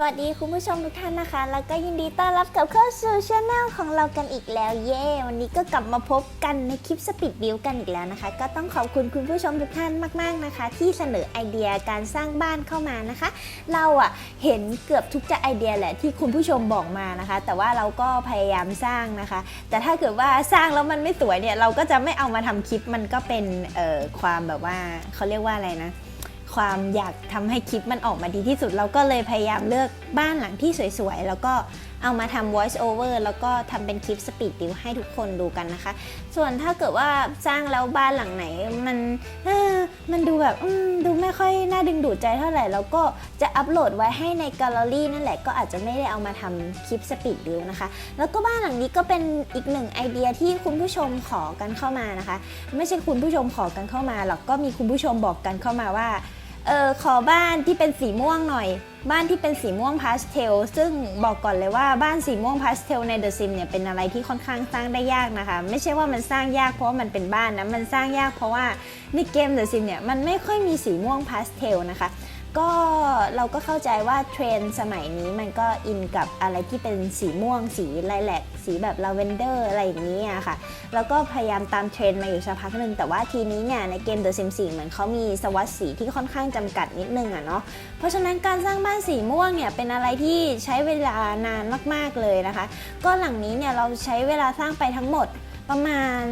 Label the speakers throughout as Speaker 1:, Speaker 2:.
Speaker 1: สวัสดีคุณผู้ชมทุกท่านนะคะ แล้วก็ยินดีต้อนรับกลับเข้าสู่ช anel ของเรากันอีกแล้วเย้วันนี้ก็กลับมาพบกันในคลิปสปีดบิวกันอีกแล้วนะคะ ก็ต้องขอบคุณคุณผู้ชมทุกท่านมาก ๆนะคะ ที่เสนอไอเดียการสร้างบ้านเข้ามานะคะ เราอะเห็นเกือบทุกจะไอเดียแหละที่คุณผู้ชมบอกมานะคะ แต่ว่าเราก็พยายามสร้างนะคะ แต่ถ้าเกิดว่าสร้างแล้วมันไม่สวยเนี่ยเราก็จะไม่เอามาทำคลิปมันก็เป็นเอ่อความแบบว่าเขาเรียกว่าอะไรนะ ความอยากทำให้คลิปมันออกมาดีที่สุด เราก็เลยพยายามเลือกบ้านหลังที่สวยๆ แล้วก็เอามาทำ voice over แล้วก็ทำเป็นคลิป speed build ให้ทุกคนดูกันนะคะ ส่วนถ้าเกิดว่าสร้างแล้วบ้านหลังไหนมันมันดูแบบดูไม่ค่อยน่าดึงดูดใจเท่าไหร่ แล้วก็จะอัปโหลดไว้ให้ในแกลเลอรี่นั่นแหละก็อาจจะไม่ได้เอามาทำคลิป speed build นะคะ แล้วก็บ้านหลังนี้ก็เป็นอีกหนึ่งไอเดียที่คุณผู้ชมขอกันเข้ามานะคะ ไม่ใช่คุณผู้ชมขอกันเข้ามาหรอกก็มีคุณผู้ชมบอกกันเข้ามาว่า เออขอบ้านที่เป็นสีม่วงหน่อย บ้านที่เป็นสีม่วงพาสเทลซึ่งบอกก่อนเลยว่าบ้านสีม่วงพาสเทลในเดอะซิมเนี่ยเป็นอะไรที่ค่อนข้างสร้างได้ยากนะคะ ไม่ใช่ว่ามันสร้างยากเพราะว่ามันเป็นบ้านนะมันสร้างยากเพราะว่าในเกมเดอะซิมเนี่ยมันไม่ค่อยมีสีม่วงพาสเทลนะคะ ก็เราก็เข้าใจว่าเทรนสมัยนี้มันก็อินกับอะไรที่เป็นสีม่วง สีไลแลกสีแบบลาเวนเดอร์อะไรอย่างนี้อะค่ะ แล้วก็พยายามตามเทรนมาอยู่สักพักหนึ่งแต่ว่าทีนี้เนี่ยในเกม The Sims 4เหมือนเขามีสวัสดสีที่ค่อนข้างจำกัดนิดนึงอะเนาะเพราะฉะนั้นการสร้างบ้านสีม่วงเนี่ยเป็นอะไรที่ใช้เวลานานมากๆเลยนะคะ ก็หลังนี้เนี่ยเราใช้เวลาสร้างไปทั้งหมดประมาณ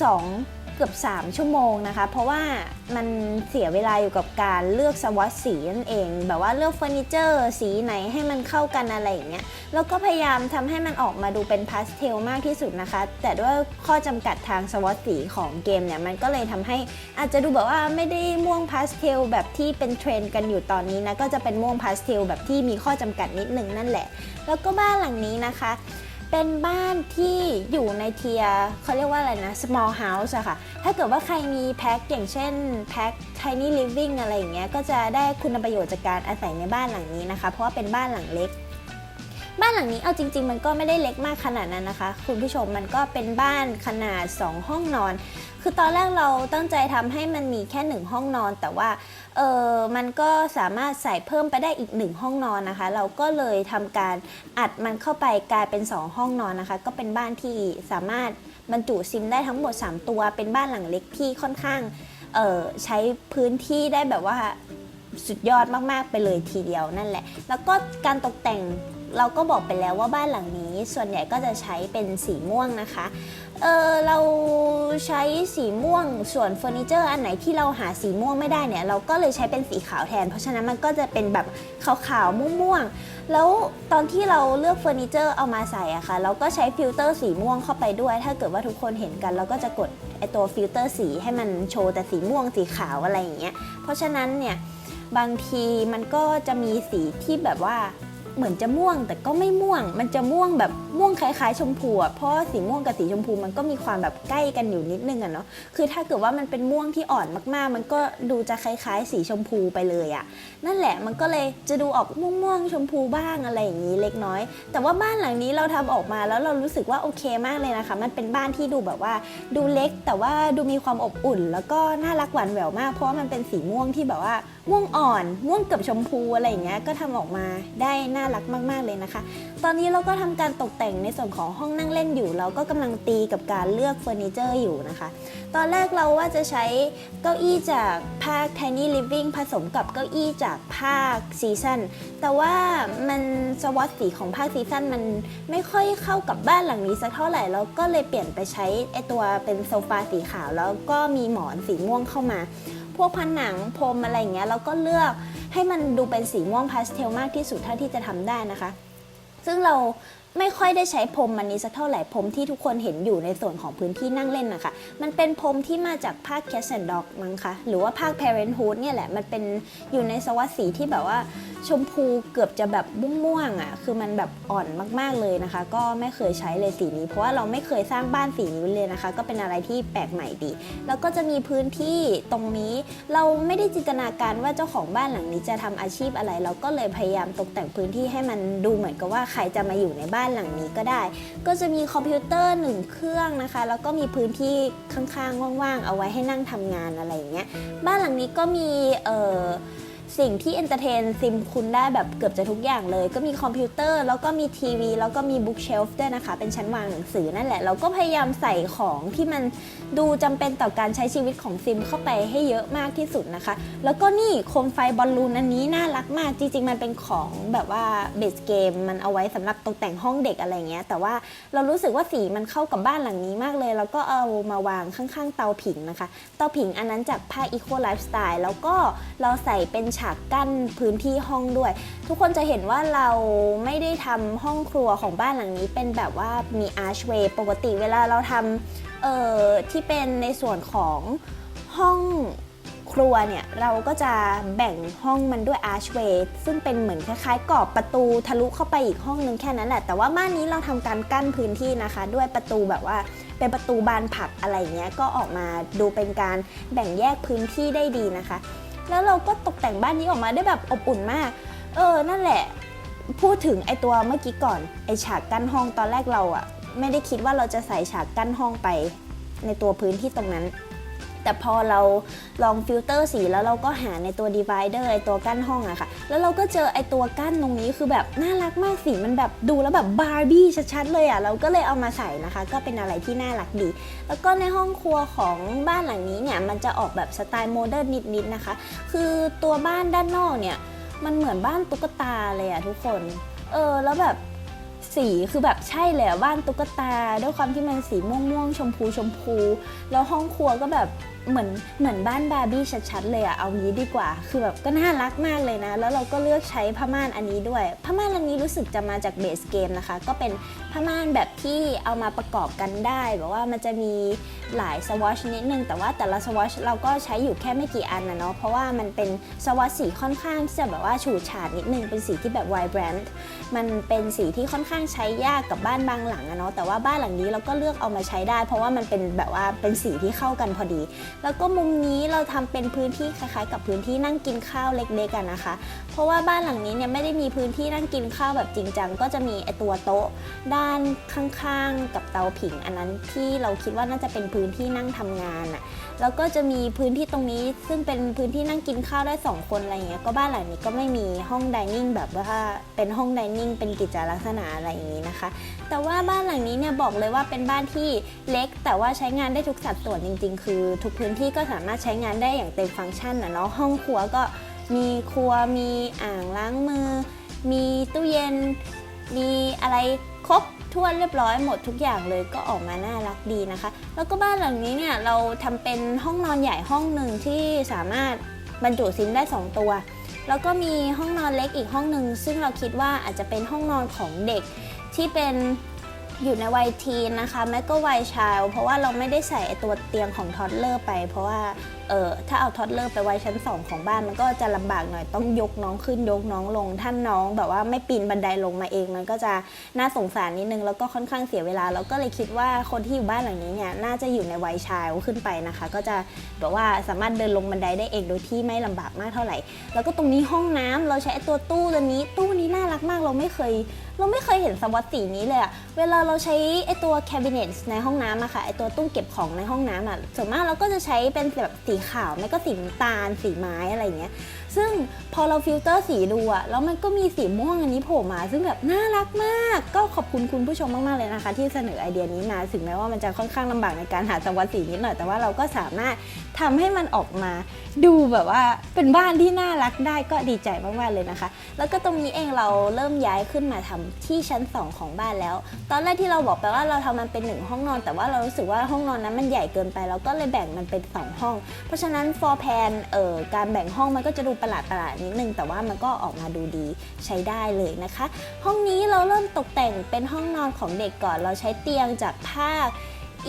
Speaker 1: 2 เกือบ 3 ชั่วโมงนะคะ เพราะว่ามันเสียเวลาอยู่กับการเลือกสวัสดสีนั่นเอง แบบว่าเลือกเฟอร์นิเจอร์สีไหนให้มันเข้ากันอะไรอย่างเงี้ยแล้วก็พยายามทำให้มันออกมาดูเป็นพาสเทลมากที่สุดนะคะ แต่ด้วยข้อจำกัดทางสวอตสีของเกมเนี่ยมันก็เลยทำให้อาจจะดูแบบว่าไม่ได้ม่วงพาสเทลแบบที่เป็นเทรนด์กันอยู่ตอนนี้นะก็จะเป็นม่วงพาสเทลแบบที่มีข้อจำกัดนิดนึงนั่นแหละ แล้วก็บ้านหลังนี้นะคะ เป็นบ้านที่อยู่ในเทียเขาเรียกว่าอะไรนะ small house อะค่ะ ถ้าเกิดว่าใครมีแพ็คอย่างเช่นแพ็ค tiny living อะไรอย่างเงี้ย ก็จะได้คุณประโยชน์จากการอาศัยในบ้านหลังนี้นะคะ เพราะว่าเป็นบ้านหลังเล็ก บ้านหลังนี้เอาจริง ๆ มันก็ไม่ได้เล็กมากขนาดนั้นนะคะ คุณผู้ชมมันก็เป็นบ้านขนาด 2 ห้องนอน คือตอนแรกเราตั้งใจทำให้มันมีแค่ 1 ห้องนอน แต่ว่าเออมันก็สามารถใส่เพิ่มไปได้อีก 1 ห้องนอนนะคะ เราก็เลยทำการอัดมันเข้าไปกลายเป็น 2 ห้องนอนนะคะ ก็เป็นบ้านที่สามารถบรรจุซิมได้ทั้งหมด 3 ตัว เป็นบ้านหลังเล็กที่ค่อนข้างเออใช้พื้นที่ได้แบบว่าสุดยอดมาก ๆ ไปเลยทีเดียวนั่นแหละ แล้วก็การตกแต่ง เราก็บอกไปแล้วว่าบ้านหลังนี้ ส่วนใหญ่ก็จะใช้เป็นสีม่วงนะคะ เออเราใช้สีม่วง ส่วนเฟอร์นิเจอร์อันไหนที่เราหาสีม่วงไม่ได้เนี่ย เราก็เลยใช้เป็นสีขาวแทน เพราะฉะนั้นมันก็จะเป็นแบบขาวๆม่วงๆ แล้วตอนที่เราเลือกเฟอร์นิเจอร์เอามาใส่อะค่ะ เราก็ใช้ฟิลเตอร์สีม่วงเข้าไปด้วย ถ้าเกิดว่าทุกคนเห็นกัน เราก็จะกดไอตัวฟิลเตอร์สีให้มันโชว์แต่สีม่วงสีขาวอะไรอย่างเงี้ย เพราะฉะนั้นเนี่ยบางทีมันก็จะมีสีที่แบบว่า เหมือนจะม่วงแต่ก็ไม่ม่วง มันจะม่วงแบบม่วงคล้ายๆ ชมพูอะเพราะสีม่วงกับสีชมพูมันก็มีความแบบใกล้กันอยู่นิดนึงอะเนาะคือถ้าเกิดว่ามันเป็นม่วงที่อ่อนมากๆ มันก็ดูจะคล้ายๆ สีชมพูไปเลยอะนั่นแหละมันก็เลยจะดูออกม่วงๆชมพูบ้างอะไรอย่างนี้เล็กน้อย แต่ว่าบ้านหลังนี้เราทำออกมาแล้วเรารู้สึกว่าโอเคมากเลยนะคะ มันเป็นบ้านที่ดูแบบว่าดูเล็กแต่ว่าดูมีความอบอุ่น แล้วก็น่ารักหวานแหววมาก เพราะว่ามันเป็นสีม่วงที่แบบว่า ม่วงอ่อน ม่วงเกับชมพูอะไรอย่างเงี้ยก็ทำออกมาได้น่ารักมาก ๆเลยนะคะ ตอนนี้เราก็ทำการตกแต่งในส่วนของห้องนั่งเล่นอยู่ เราก็กำลังตีกับการเลือกเฟอร์นิเจอร์อยู่นะคะ ตอนแรกเราว่าจะใช้เก้าอี้จากภาค Tiny Living ผสมกับเก้าอี้จากภาคซีซันแต่ว่ามันสวัสดสีของภาคซีซันมันไม่ค่อยเข้ากับบ้านหลังนี้สักเท่าไหร่แล้วก็เลยเปลี่ยนไปใช้ไอตัวเป็นโซฟาสีขาว แล้วก็มีหมอนสีม่วงเข้ามา พวกผนังพรมอะไรอย่างเงี้ยเราก็เลือกให้มันดูเป็นสีม่วงพาสเทลมากที่สุดเท่าที่จะทำได้นะคะ ซึ่งเราไม่ค่อยได้ใช้พรมมันนี้สักเท่าไหร่พรมที่ทุกคนเห็นอยู่ในส่วนของพื้นที่นั่งเล่นนะคะ มันเป็นพรมที่มาจากภาค Cat and Dog มั้งคะ หรือว่าภาค Parenthood เนี่ยแหละ มันเป็นอยู่ในสวัสดสีที่แบบว่าชมพูเกือบจะแบบม่วงๆอะ คือมันแบบอ่อนมากๆเลยนะคะ ก็ไม่เคยใช้เลยสีนี้ เพราะว่าเราไม่เคยสร้างบ้านสีนี้เลยนะคะ ก็เป็นอะไรที่แปลกใหม่ดี แล้วก็จะมีพื้นที่ตรงนี้ เราไม่ได้จินตนาการว่าเจ้าของบ้านหลังนี้จะทำอาชีพอะไร เราก็เลยพยายามตกแต่งพื้นที่ให้มันดูเหมือนกับว่าใครจะมาอยู่ในบ้านหลังนี้ก็ได้ ก็จะมีคอมพิวเตอร์หนึ่งเครื่องนะคะ แล้วก็มีพื้นที่ข้างๆว่างๆ เอาไว้ให้นั่งทำงานอะไรอย่างเงี้ย บ้านหลังนี้ก็มีเอ่อ สิ่งที่เอนเตอร์เทนซิมคุณได้แบบเกือบจะทุกอย่างเลย ก็มีคอมพิวเตอร์ แล้วก็มีทีวี แล้วก็มีบุ๊กเชลฟ์ด้วยนะคะ เป็นชั้นวางหนังสือนั่นแหละ เราก็พยายามใส่ของที่มันดูจำเป็นต่อการใช้ชีวิตของซิมเข้าไปให้เยอะมากที่สุดนะคะ แล้วก็นี่โคมไฟบอลลูนอันนี้น่ารักมาก จริงๆ มันเป็นของแบบว่าเบสเกมมันเอาไว้สำหรับตกแต่งห้องเด็กอะไรเงี้ย แต่ว่าเรารู้สึกว่าสีมันเข้ากับบ้านหลังนี้มากเลย แล้วก็เอามาวางข้างๆ เตาผิงนะคะ เตาผิงอันนั้นจากผ้า Eco Lifestyle แล้วก็เราใส่เป็นฉากกั้นพื้นที่ห้องด้วย ทุกคนจะเห็นว่าเราไม่ได้ทำห้องครัวของบ้านหลังนี้เป็นแบบว่ามี archway ปกติเวลาเราทำเอ่อที่เป็นในส่วนของห้องครัวเนี่ยเราก็จะแบ่งห้องมันด้วย archway ซึ่งเป็นเหมือนคล้ายๆกรอบประตูทะลุเข้าไปอีกห้องนึงแค่นั้นแหละ แต่ว่าบ้านนี้เราทำการกั้นพื้นที่นะคะ ด้วยประตูแบบว่าเป็นประตูบานผักอะไรเงี้ยก็ออกมาดูเป็นการแบ่งแยกพื้นที่ได้ดีนะคะ แล้วเราก็ตกแต่งบ้านนี้ออกมาได้แบบอบอุ่นมาก เออ นั่นแหละ พูดถึงไอตัวเมื่อกี้ก่อน ไอฉากกั้นห้องตอนแรกเราอะไม่ได้คิดว่าเราจะใส่ฉากกั้นห้องไป ในตัวพื้นที่ตรงนั้น แต่พอเราลองฟิลเตอร์สีแล้วเราก็หาในตัว divider ไอตัวกั้นห้องอะค่ะ แล้วเราก็เจอไอตัวกั้นตรงนี้คือแบบน่ารักมากสีมันแบบดูแล้วแบบบาร์บี้ชัดๆเลยอะเราก็เลยเอามาใส่นะคะ ก็เป็นอะไรที่น่ารักดี แล้วก็ในห้องครัวของบ้านหลังนี้เนี่ยมันจะออกแบบสไตล์โมเดิร์นนิดๆนะคะ คือตัวบ้านด้านนอกเนี่ยมันเหมือนบ้านตุ๊กตาเลยอะทุกคน เออแล้วแบบสีคือแบบใช่เลยอะบ้านตุ๊กตา ด้วยความที่มันสีม่วงม่วงๆชมพูชมพู แล้วห้องครัวก็แบบ เหมือนเหมือนบ้านบาร์บี้ชัดๆเลยอะเอางี้ดีกว่า คือแบบก็น่ารักมากเลยนะ แล้วเราก็เลือกใช้ผ้าม่านอันนี้ด้วยผ้าม่านอันนี้รู้สึกจะมาจากเบสเกมนะคะ ก็เป็นผ้าม่านแบบที่เอามาประกอบกันได้แบบว่ามันจะมีหลายสวอชนิดนึง แต่ว่าแต่ละสวอชเราก็ใช้อยู่แค่ไม่กี่อันนะเนาะเพราะว่ามันเป็นสวอชสีค่อนข้างที่จะแบบว่าฉูดฉาดนิดนึงเป็นสีที่แบบไวแบรนด์มันเป็นสีที่ค่อนข้างใช้ยากกับบ้านบางหลังอะเนาะแต่ว่าบ้านหลังนี้เราก็เลือกเอามาใช้ได้ เพราะว่ามันเป็นแบบว่าเป็นสีที่เข้ากันพอดีแล้วก็มุมนี้เราทำเป็นพื้นที่คล้ายๆ กับพื้นที่นั่งกินข้าวเล็กๆกันนะคะ เพราะว่าบ้านหลังนี้เนี่ยไม่ได้มีพื้นที่นั่งกินข้าวแบบจริงจังก็จะมีไอตัวโต๊ะ ด้านข้างๆ กับเตาผิง อันนั้นที่เราคิดว่าน่าจะเป็นพื้นที่นั่งทำงานอะแล้วก็จะมีพื้นที่ตรงนี้ซึ่งเป็นพื้นที่นั่งกินข้าวได้สองคนอะไรเงี้ยก็บ้านหลังนี้ก็ไม่มีห้องดิเนิ่งแบบว่าเป็นห้องดิเนิ่งเป็นกิจลักษณะอะไรอย่างนี้นะคะ แต่ว่าบ้านหลังนี้เนี่ยบอกเลยว่าเป็นบ้านที่เล็ก แต่ว่าใช้งานได้ทุกสัดส่วนจริง ๆ คือ ทุกพื้นที่ก็สามารถใช้งานได้อย่างเต็มฟังก์ชันนะเนาะห้องครัวก็ มีครัวมีอ่างล้างมือ มีตู้เย็น มีอะไรครบถ้วนเรียบร้อยหมดทุกอย่างเลยก็ออกมาน่ารักดีนะคะ แล้วก็บ้านหลังนี้เนี่ยเราทำเป็นห้องนอนใหญ่ห้องหนึ่งที่สามารถบรรจุซิมได้ 2 ตัว แล้วก็มีห้องนอนเล็กอีกห้องหนึ่งซึ่งเราคิดว่าอาจจะเป็นห้องนอนของเด็กที่เป็นอยู่ในวัยทีนนะคะแม้ก็วัยชายเพราะว่าเราไม่ได้ใส่ตัวเตียงของทอดเลอร์ไป เพราะว่า เออถ้าเอาทอดเลอร์ไปไว้ชั้น 2 ของบ้านมันก็จะลำบากหน่อยต้องยกน้องขึ้นยกน้องลงท่านน้องแบบว่าไม่ปีนบันไดลงมาเอง มันก็จะน่าสงสารนิดนึงแล้วก็ค่อนข้างเสียเวลาเราก็เลยคิดว่าคนที่อยู่บ้านหลังนี้เนี่ยน่าจะอยู่ในวัยชายขึ้นไปนะคะ ก็จะแบบว่าสามารถเดินลงบันไดได้เองโดยที่ไม่ลำบากมากเท่าไหร่ แล้วก็ตรงนี้ห้องน้ำเราใช้ตัวตู้ตัวนี้ตู้นี้น่ารักมากเราไม่เคยเราไม่เคยเห็นสวัสดีนี้เลยอะเวลาเราใช้ไอตัว cabinet ในห้องน้ำอะค่ะไอตัวตู้เก็บของในห้องน้ำอะส่วนมากเราก็จะใช้เป็นแบบสีขาวไม่ก็สีน้ำตาลสีไม้อะไรเงี้ย ซึ่งพอเราฟิลเตอร์สีดูอะแล้วมันก็มีสีม่วงอันนี้โผล่มา ซึ่งแบบน่ารักมาก ก็ขอบคุณคุณผู้ชมมากๆเลยนะคะ ที่เสนอไอเดียนี้มาถึงแม้ว่ามันจะค่อนข้างลำบากในการหาสวัสดีนิดหน่อยแต่ว่าเราก็สามารถทำให้มันออกมา ดูแบบว่าเป็นบ้านที่น่ารักได้ก็ดีใจมากๆเลยนะคะ แล้วก็ตรงนี้เองเราเริ่มย้ายขึ้นมาทำที่ชั้น 2 ของบ้านแล้ว ตอนแรกที่เราบอกไปว่าเราทำมันเป็นหนึ่งห้องนอน แต่ว่าเรารู้สึกว่าห้องนอนนั้นมันใหญ่เกินไปเราก็เลยแบ่งมันเป็น 2 ห้อง เพราะฉะนั้น for plan เอ่อการแบ่งห้องมันก็จะดูประหลาดประหลาดนิดนึง แต่ว่ามันก็ออกมาดูดีใช้ได้เลยนะคะ ห้องนี้เราเริ่มตกแต่งเป็นห้องนอนของเด็กก่อน เราใช้เตียงจากภาค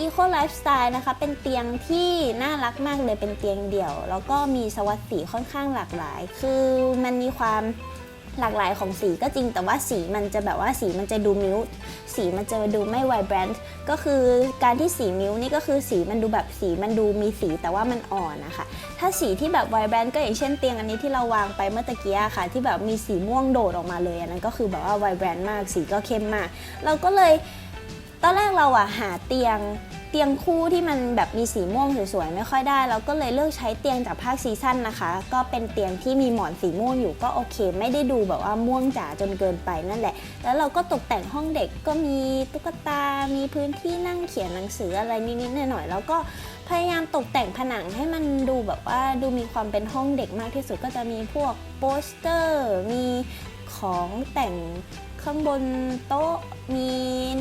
Speaker 1: Eco Lifestyle นะคะ เป็นเตียงที่น่ารักมากเลยเป็นเตียงเดี่ยว แล้วก็มีสวัสดีค่อนข้างหลากหลาย คือมันมีความ หลากหลายของสีก็จริง แต่ว่าสีมันจะแบบว่าสีมันจะดูมิวสีมันจะดูไม่ไวแบรนด์ก็คือการที่สีมิวนี่ก็คือสีมันดูแบบสีมันดูมีสีแต่ว่ามันอ่อนนะคะ ถ้าสีที่แบบไวแบรนด์ก็อย่างเช่นเตียงอันนี้ที่เราวางไปเมื่อตะกี้ค่ะ ที่แบบมีสีม่วงโดดออกมาเลยอันนั้นก็คือแบบว่าไวแบรนด์มากสีก็เข้มมาก เราก็เลยตอนแรกเราอะหาเตียง เตียงคู่ที่มันแบบมีสีม่วงสวยๆไม่ค่อยได้ เราก็เลยเลือกใช้เตียงจากภาคซีซั่นนะคะ ก็เป็นเตียงที่มีหมอนสีม่วงอยู่ก็โอเค ไม่ได้ดูแบบว่าม่วงจ๋าจนเกินไปนั่นแหละ แล้วเราก็ตกแต่งห้องเด็กก็มีตุ๊กตา มีพื้นที่นั่งเขียนหนังสืออะไรนิดๆหน่อยๆแล้วก็พยายามตกแต่งผนังให้มันดูแบบว่าดูมีความเป็นห้องเด็กมากที่สุดก็จะมีพวกโปสเตอร์ มีของแต่ง ข้างบนโต๊ะมี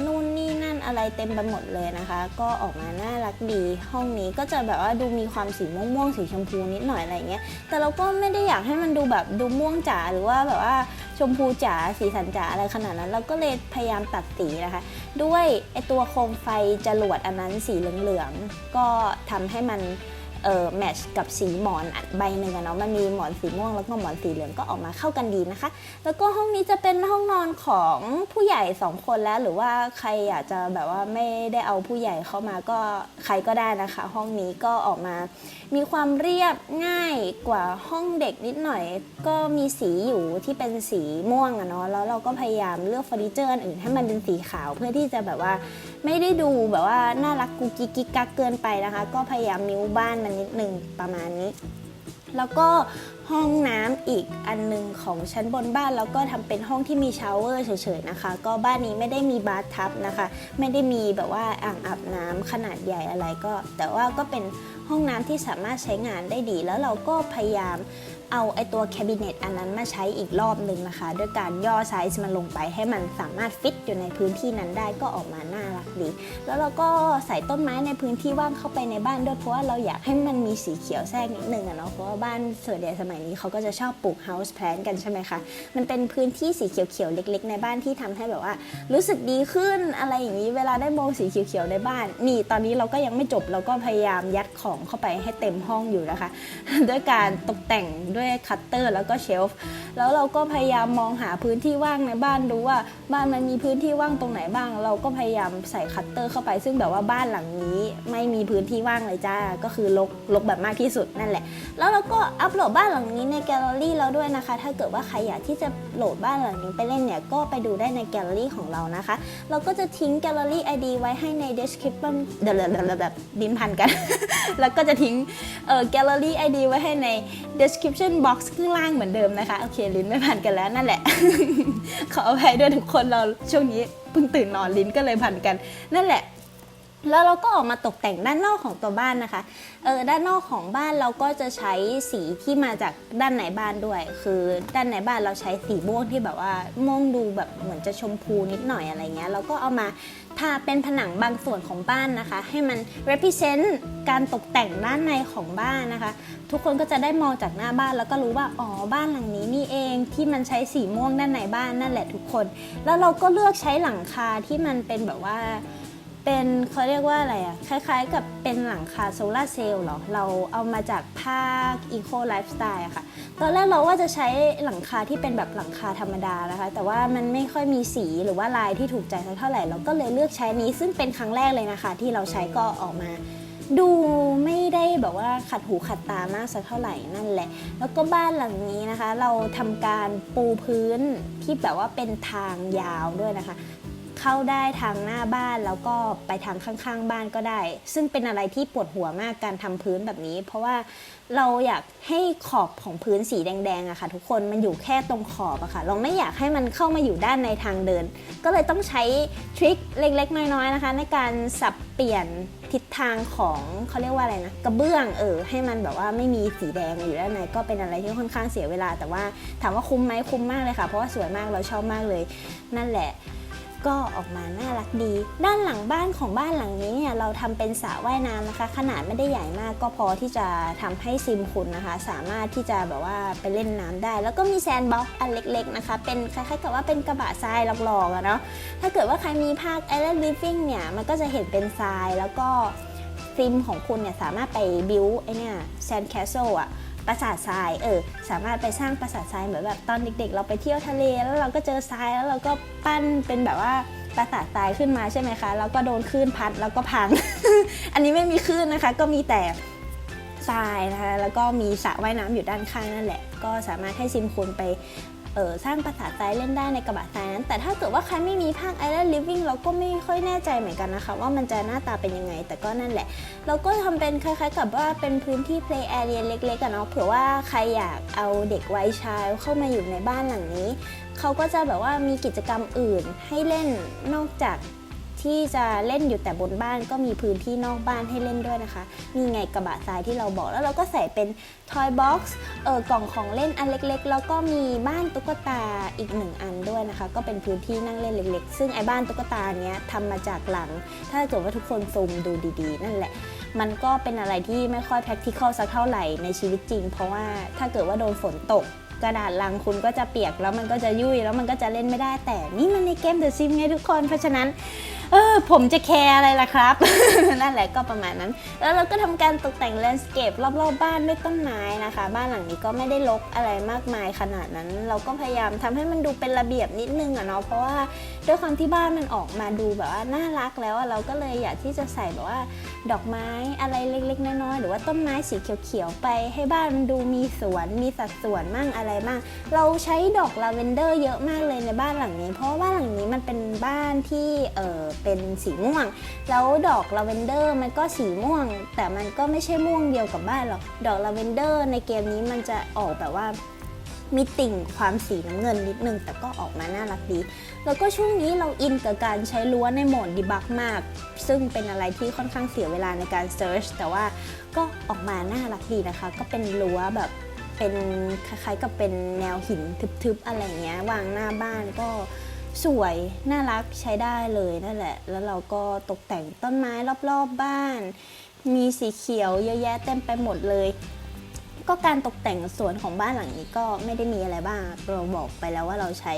Speaker 1: นู่นนี่นั่นอะไรเต็มไปหมดเลยนะคะ ก็ออกมาน่ารักดีห้องนี้ก็จะแบบว่าดูมีความสีม่วงๆสีชมพูนิดหน่อยอะไรเงี้ยแต่เราก็ไม่ได้อยากให้มันดูแบบดูม่วงจ๋าหรือว่าแบบว่าชมพูจ๋าสีสันจ๋าอะไรขนาดนั้นเราก็เลยพยายามตัดสีนะคะ ด้วยไอตัวโคมไฟจรวดอันนั้นสีเหลืองๆก็ทำให้มัน เออแมทช์กับสีหมอนใบหนึ่งอะเนาะมันมีหมอนสีม่วงแล้วก็หมอนสีเหลืองก็ออกมาเข้ากันดีนะคะ แล้วก็ห้องนี้จะเป็นห้องนอนของผู้ใหญ่สองคนแล้ว หรือว่าใครอยากจะแบบว่าไม่ได้เอาผู้ใหญ่เข้ามาก็ใครก็ได้นะคะ ห้องนี้ก็ออกมา มีความเรียบง่ายกว่าห้องเด็กนิดหน่อย ก็มีสีอยู่ที่เป็นสีม่วงอะเนาะแล้วเราก็พยายามเลือกเฟอร์นิเจอร์อื่นให้มันเป็นสีขาวเพื่อที่จะแบบว่าไม่ได้ดูแบบว่าน่ารักกุกกิกกิกกักเกินไปนะคะ ก็พยายามมิ้วบ้านมันนิดนึงประมาณนี้ แล้วก็ห้องน้ำอีกอันหนึงของชั้นบนบ้านแล้วก็ทำเป็นห้องที่มีชาวเวอร์เฉยๆนะคะ ก็บ้านนี้ไม่ได้มีบาร์ทับนะคะ ไม่ได้มีแบบว่าอ่างอาบน้ำขนาดใหญ่อะไรก็ แต่ว่าก็เป็นห้องน้ำที่สามารถใช้งานได้ดี แล้วเราก็พยายาม เอาไอตัวแคบิเนตอันนั้นมาใช้อีกรอบหนึ่งนะคะ ด้วยการย่อไซส์มันลงไปให้มันสามารถฟิตอยู่ในพื้นที่นั้นได้ก็ออกมาน่ารักดี แล้วเราก็ใส่ต้นไม้ในพื้นที่ว่างเข้าไปในบ้านด้วยเพราะว่าเราอยากให้มันมีสีเขียวแทรกนิดนึงอะเนาะเพราะว่าบ้านส่วนใหญ่สมัยนี้เขาก็จะชอบปลูก house plant กันใช่ไหมคะมันเป็นพื้นที่สีเขียวๆเล็ก ๆ ในบ้านที่ทำให้แบบว่า รู้สึกดีขึ้นอะไรอย่างนี้เวลาได้มองสีเขียวๆในบ้าน นี่ตอนนี้เราก็ยังไม่จบเราก็พยายามยัดของเข้าไปให้เต็มห้องอยู่นะคะ ด้วยการตกแต่งด้วยคัตเตอร์แล้วก็เชลฟ์ แล้วเราก็พยายามมองหาพื้นที่ว่างในบ้านดูว่าบ้านมันมีพื้นที่ว่างตรงไหนบ้าง เราก็พยายามใส่คัตเตอร์เข้าไป ซึ่งแบบว่าบ้านหลังนี้ ไม่มีพื้นที่ว่างเลยจ้าก็คือลกลกแบบมากที่สุดนั่นแหละ แล้วเราก็อัปโหลดบ้านหลังนี้ในแกลเลอรี่เราด้วยนะคะ ถ้าเกิดว่าใครอยากที่จะโหลดบ้านหลังนี้ไปเล่นเนี่ยก็ไปดูได้ในแกลเลอรี่ของเรานะคะ เราก็จะทิ้งแกลเลอรี่ ID ไว้ให้ใน description เดี๋ยวแบบดินพันกัน แล้วก็จะทิ้งเออ gallery ID ไว้ให้ใน description box ข้างล่างเหมือนเดิมนะคะโอเคลิ้นไม่พันกันแล้วนั่นแหละ ขออภัยด้วยทุกคนเราช่วงนี้เพิ่งตื่นนอนลิ้นก็เลยพันกัน นั่นแหละ แล้วเราก็ออกมาตกแต่งด้านนอกของตัวบ้านนะคะเออด้านนอกของบ้านเราก็จะใช้สีที่มาจากด้านในบ้านด้วย คือด้านในบ้านเราใช้สีม่วงที่แบบว่าม่วงดูแบบเหมือนจะชมพูนิดหน่อยอะไรเงี้ยเราก็เอามา ทาเป็นผนังบางส่วนของบ้านนะคะ ให้มัน represent การตกแต่งด้านในของบ้านนะคะ ทุกคนก็จะได้มองจากหน้าบ้านแล้วก็รู้ว่าอ๋อบ้านหลังนี้นี่เองที่มันใช้สีม่วงด้านในบ้านนั่นแหละทุกคน แล้วเราก็เลือกใช้หลังคาที่มันเป็นแบบว่า เป็นเขาเรียกว่าอะไรอะคล้ายๆ กับเป็นหลังคาโซลาร์เซลล์เหรอ เราเอามาจากภาค Eco Lifestyle อะค่ะ ตอนแรกเราว่าจะใช้หลังคาที่เป็นแบบหลังคาธรรมดานะคะ แต่ว่ามันไม่ค่อยมีสีหรือว่าลายที่ถูกใจสักเท่าไหร่ เราก็เลยเลือกใช้นี้ ซึ่งเป็นครั้งแรกเลยนะคะ ที่เราใช้ก็ออกมา ดูไม่ได้แบบว่าขัดหูขัดตามากสักเท่าไหร่นั่นแหละ แล้วก็บ้านหลังนี้นะคะ เราทำการปูพื้นที่แบบว่าเป็นทางยาวด้วยนะคะ เข้าได้ทางหน้าบ้านแล้วก็ไปทางข้างๆ บ้านก็ได้ ซึ่งเป็นอะไรที่ปวดหัวมากการทำพื้นแบบนี้ เพราะว่าเราอยากให้ขอบของพื้นสีแดงๆอะค่ะ ทุกคนมันอยู่แค่ตรงขอบอะค่ะ เราไม่อยากให้มันเข้ามาอยู่ด้านในทางเดิน ก็เลยต้องใช้ทริคเล็กๆ น้อยๆนะคะ ในการสับเปลี่ยนทิศทางของเขาเรียกว่าอะไรนะกระเบื้องเออให้มันแบบว่าไม่มีสีแดงอยู่ด้านในก็เป็นอะไรที่ค่อนข้างเสียเวลา แต่ว่าถามว่าคุ้มไหมคุ้มมากเลยค่ะ เพราะว่าสวยมากเราชอบมากเลย นั่นแหละ ก็ออกมาน่ารักดี ด้านหลังบ้านของบ้านหลังนี้เนี่ยเราทำเป็นสระว่ายน้ำนะคะ ขนาดไม่ได้ใหญ่มากก็พอที่จะทำให้ซิมคุณนะคะ สามารถที่จะแบบว่าไปเล่นน้ำได้ แล้วก็มีแซนด์บ็อกซ์อันเล็ก ๆ นะคะ เป็นคล้ายๆกับว่าเป็นกระบะทรายหลอกๆอะเนาะถ้าเกิดว่าใครมีภาค Island Living เนี่ยมันก็จะเห็นเป็นทรายแล้วก็ซิมของคุณเนี่ยสามารถไปบิวไอเนี่ยแซนด์แคสเซิลอะ ปราสาททรายเออสามารถไปสร้างปราสาททรายเหมือนแบบตอนเด็ก ๆ เราไปเที่ยวทะเล แล้วเราก็เจอทรายแล้วเราก็ปั้นเป็นแบบว่าปราสาททรายขึ้นมาใช่ไหมคะแล้วก็โดนคลื่นพัดแล้วก็พัง อันนี้ไม่มีคลื่นนะคะ ก็มีแต่ทรายนะคะแล้วก็มีสระว่ายน้ำอยู่ด้านข้างนั่นแหละ ก็สามารถให้ซิมคุณไป ออสร้างภาษาทรายเล่นได้ในกระบะทรายนั้น แต่ถ้าเกิดว่าใครไม่มีภาค Island Living เราก็ไม่ค่อยแน่ใจเหมือนกันนะคะ ว่ามันจะหน้าตาเป็นยังไง แต่ก็นั่นแหละ เราก็ทำเป็นคล้ายๆ กับว่าเป็นพื้นที่ play area เล็กๆกันเนาะเผื่อว่าใครอยากเอาเด็กวัยชายเข้ามาอยู่ในบ้านหลังนี้ เขาก็จะแบบว่ามีกิจกรรมอื่นให้เล่นนอกจาก ที่จะเล่นอยู่แต่บนบ้านก็มีพื้นที่นอกบ้านให้เล่นด้วยนะคะนี่ไงกระบะทรายที่เราบอกแล้วเราก็ใส่เป็น toy box เออกล่องของเล่นอันเล็กๆ แล้วก็มีบ้านตุ๊กตาอีกหนึ่งอันด้วยนะคะ ก็เป็นพื้นที่นั่งเล่นเล็กๆ ซึ่งไอ้บ้านตุ๊กตาเนี้ยทำมาจากหลัง ถ้าเกิดว่าทุกคนซูมดูดีๆ นั่นแหละ มันก็เป็นอะไรที่ไม่ค่อย practical สักเท่าไหร่ในชีวิตจริง เพราะว่าถ้าเกิดว่าโดนฝนตก กระดาษลังคุณก็จะเปียกแล้วมันก็จะยุ่ยแล้วมันก็จะเล่นไม่ได้แต่นี่มันในเกม The Sims ไงทุกคน เพราะฉะนั้นเออผมจะแคร์อะไรล่ะครับ นั่นแหละก็ประมาณนั้น แล้วเราก็ทำการตกแต่งแลนด์สเคปรอบๆบบ้านด้วยต้นไม้นะคะ บ้านหลังนี้ก็ไม่ได้รกอะไรมากมายขนาดนั้น เราก็พยายามทำให้มันดูเป็นระเบียบนิดนึงอะเนาะเพราะว่าด้วยความที่บ้านมันออกมาดูแบบว่าน่ารักแล้วอะเราก็เลยอยากที่จะใส่แบบว่า ดอกไม้อะไรเล็กๆน้อยๆหรือว่าต้นไม้สีเขียวๆไปให้บ้านมันดูมีสวนมีสัดส่วนมั่งอะไรมั่งเราใช้ดอกลาเวนเดอร์เยอะมากเลยในบ้านหลังนี้ เพราะว่าบ้านหลังนี้มันเป็นบ้านที่เออเป็นสีม่วง แล้วดอกลาเวนเดอร์มันก็สีม่วง แต่มันก็ไม่ใช่ม่วงเดียวกับบ้านหรอกดอกลาเวนเดอร์ในเกมนี้มันจะออกแบบว่ามีติ่งความสีน้ำเงินนิดนึง แต่ก็ออกมาน่ารักดี แล้วก็ช่วงนี้เราอินกับการใช้รั้วในโหมดดีบักมาก ซึ่งเป็นอะไรที่ค่อนข้างเสียเวลาในการเซิร์ชแต่ว่าก็ออกมาน่ารักดีนะคะ ก็เป็นรั้วแบบ เป็นคล้ายๆกับเป็นแนวหินทึบๆอะไรเงี้ยวางหน้าบ้านก็สวยน่ารักใช้ได้เลยนั่นแหละ แล้วเราก็ตกแต่งต้นไม้รอบๆบบ้าน มีสีเขียวเยอะแยะเต็มไปหมดเลย ก็การตกแต่งสวนของบ้านหลังนี้ก็ไม่ได้มีอะไรบ้างเราบอกไปแล้วว่าเราใช้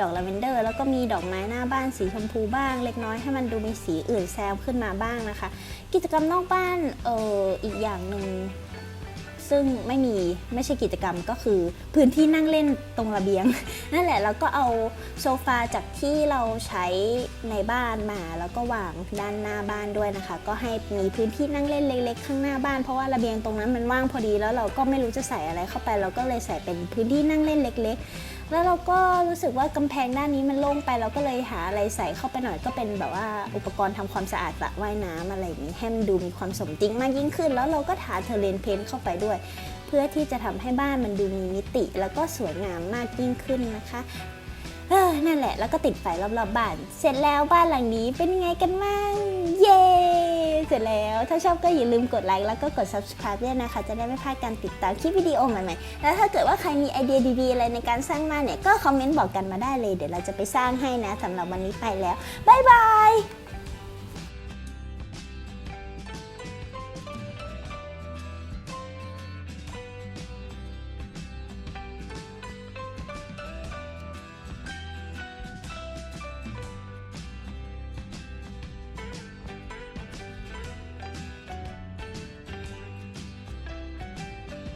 Speaker 1: ดอกลาเวนเดอร์ แล้วก็มีดอกไม้หน้าบ้านสีชมพูบ้าง เล็กน้อยให้มันดูมีสีอื่นแซมขึ้นมาบ้างนะคะ กิจกรรมนอกบ้านเอออีกอย่างหนึ่ง ซึ่งไม่มีไม่ใช่กิจกรรมก็คือพื้นที่นั่งเล่นตรงระเบียง นั่นแหละแล้วก็เอาโซฟาจากที่เราใช้ในบ้านมา แล้วก็วางด้านหน้าบ้านด้วยนะคะ ก็ให้มีพื้นที่นั่งเล่นเล็ก ๆ ข้างหน้าบ้านเพราะว่าระเบียงตรงนั้นมันว่างพอดีแล้วเราก็ไม่รู้จะใส่อะไรเข้าไปเราก็เลยใส่เป็นพื้นที่นั่งเล่นเล็ก ๆ แล้วเราก็รู้สึกว่ากำแพงด้านนี้มันโล่งไปเราก็เลยหาอะไรใส่เข้าไปหน่อยก็เป็นแบบว่าอุปกรณ์ทำความสะอาดสระว่ายน้ำอะไรอย่างนี้ให้มันดูมีความสมจริงมากยิ่งขึ้น แล้วเราก็ทาเทเลนเพนเข้าไปด้วย เพื่อที่จะทำให้บ้านมันดูมีมิติ แล้วก็สวยงามมากยิ่งขึ้นนะคะ เออนั่นแหละแล้วก็ติดไฟรอบๆบ้าน เสร็จแล้วบ้านหลังนี้เป็นยังไงกันบ้างเย้เสร็จแล้ว ถ้าชอบก็อย่าลืมกดไลค์แล้วก็กด subscribe ด้วยนะคะ จะได้ไม่พลาดการติดตามคลิปวิดีโอใหม่ๆ แล้วถ้าเกิดว่าใครมีไอเดียดีๆ อะไรในการสร้างบ้านเนี่ยก็คอมเมนต์บอกกันมาได้เลย เดี๋ยวเราจะไปสร้างให้นะสำหรับวันนี้ไปแล้วบ๊ายบาย